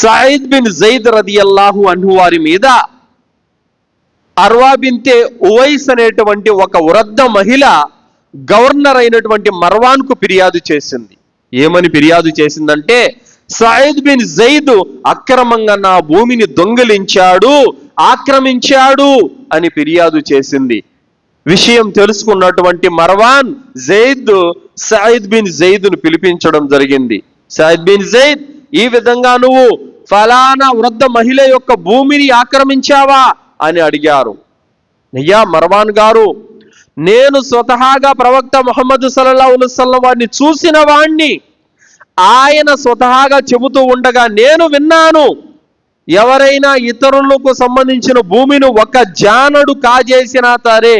Saeed bin Zaid రదియల్లాహు అన్హు వారి మీద అర్వా బింతే ఉవైస్ అనేటువంటి ఒక వృద్ధ మహిళ గవర్నర్ అయినటువంటి మర్వాన్కు ఫిర్యాదు చేసింది. ఏమని ఫిర్యాదు చేసిందంటే సాయిద్ బిన్ జైద్ అక్రమంగా నా భూమిని దొంగిలించాడు ఆక్రమించాడు అని ఫిర్యాదు చేసింది. విషయం తెలుసుకున్నటువంటి మర్వాన్ జైద్ సాయిద్ బిన్ జైద్ను పిలిపించడం జరిగింది. సాయిద్ బిన్ జైద్ ఈ విధంగా నువ్వు ఫలానా వృద్ధ మహిళ యొక్క భూమిని ఆక్రమించావా అని అడిగారు. నయ్యా మర్వాన్ గారు నేను స్వతహాగా ప్రవక్త మొహమ్మద్ సల్లా అలైహి వారిని చూసిన వాణ్ణి ఆయన స్వతహాగా చెబుతూ ఉండగా నేను విన్నాను. ఎవరైనా ఇతరులకు సంబంధించిన భూమిని ఒక జానడు కాజేసినా సరే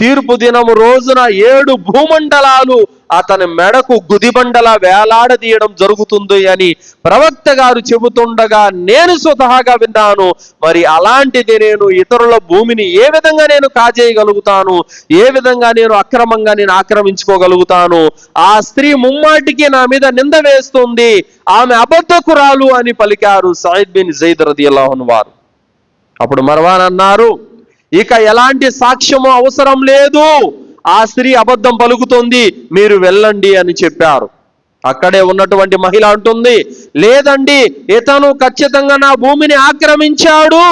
తీర్పు దినము రోజున ఏడు భూమండలాలు అతని మెడకు గుదిబండలా వేలాడదీయడం జరుగుతుంది అని ప్రవక్త గారు చెబుతుండగా నేను స్వతహాగా విన్నాను. మరి అలాంటిది నేను ఇతరుల భూమిని ఏ విధంగా నేను కాజేయగలుగుతాను? ఏ విధంగా నేను అక్రమంగా నేను ఆక్రమించుకోగలుగుతాను? ఆ స్త్రీ ముమ్మాటికి నా మీద నింద వేస్తుంది. ఆమె అబద్ధకురాలు అని పలికారు సాయిద్ బిన్ జైద్ రదియల్లాహున్ వారు. అప్పుడు మర్వాన్ అన్నారు ఇక ఎలాంటి సాక్ష్యము అవసరం లేదు. ఆ స్త్రీ అబద్ధం పలుకుతుంది. మీరు వెళ్ళండి అని చెప్పారు. అక్కడే ఉన్నటువంటి మహిళ అంటుంది లేదండి ఇతను ఖచ్చితంగా నా భూమిని ఆక్రమించాడు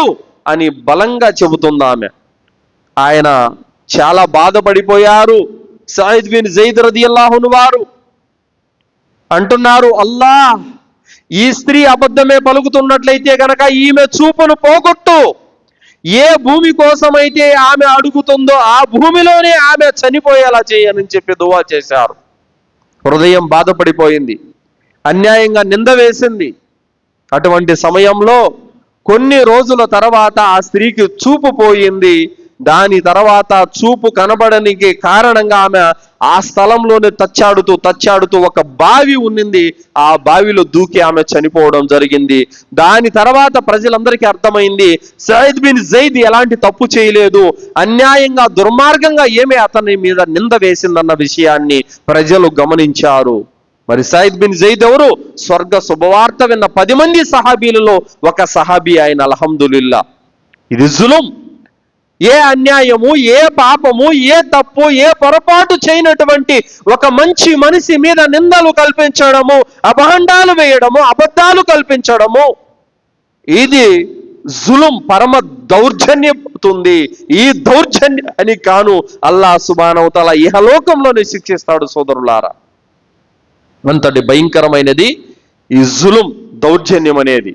అని బలంగా చెబుతుంది ఆమె. ఆయన చాలా బాధపడిపోయారు. సాయిద్ బిన్ జైద్ రదియల్లాహును వారు అంటున్నారు అల్లా ఈ స్త్రీ అబద్ధమే పలుకుతున్నట్లయితే గనక ఈమె చూపును పోగొట్టు. ఏ భూమి కోసమైతే ఆమె అడుగుతుందో ఆ భూమిలోనే ఆమె చనిపోయేలా చేయని చెప్పి దువా చేశారు. హృదయం బాధపడిపోయింది. అన్యాయంగా నింద వేసింది. అటువంటి సమయంలో కొన్ని రోజుల తర్వాత ఆ స్త్రీకి చూపు పోయింది. దాని తర్వాత చూపు కనబడనికి కారణంగా ఆమె ఆ స్థలంలోనే తచ్చాడుతూ తచ్చాడుతూ ఒక బావి ఉన్నింది. ఆ బావిలో దూకి ఆమె చనిపోవడం జరిగింది. దాని తర్వాత ప్రజలందరికీ అర్థమైంది సయద్ బిన్ జైద్ ఎలాంటి తప్పు చేయలేదు. అన్యాయంగా దుర్మార్గంగా ఏమి అతని మీద నింద వేసిందన్న విషయాన్ని ప్రజలు గమనించారు. మరి సయద్ బిన్ జైద్ ఎవరు? స్వర్గ శుభవార్త విన్న పది మంది సహాబీలలో ఒక సహాబీ ఆయన అల్హమ్దులిల్లా. ఇది జులుం. ఏ అన్యాయము ఏ పాపము ఏ తప్పు ఏ పొరపాటు చేయనటువంటి ఒక మంచి మనిషి మీద నిందలు కల్పించడము అభాండాలు వేయడము అబద్ధాలు కల్పించడము ఇది జులుం పరమ దౌర్జన్యవుతుంది ఈ దౌర్జన్యాన్ని కాను అల్లా సుబానవతల ఇహలోకంలోనే శిక్షిస్తాడు సోదరులారా. అంతటి భయంకరమైనది ఈ జులుం దౌర్జన్యం అనేది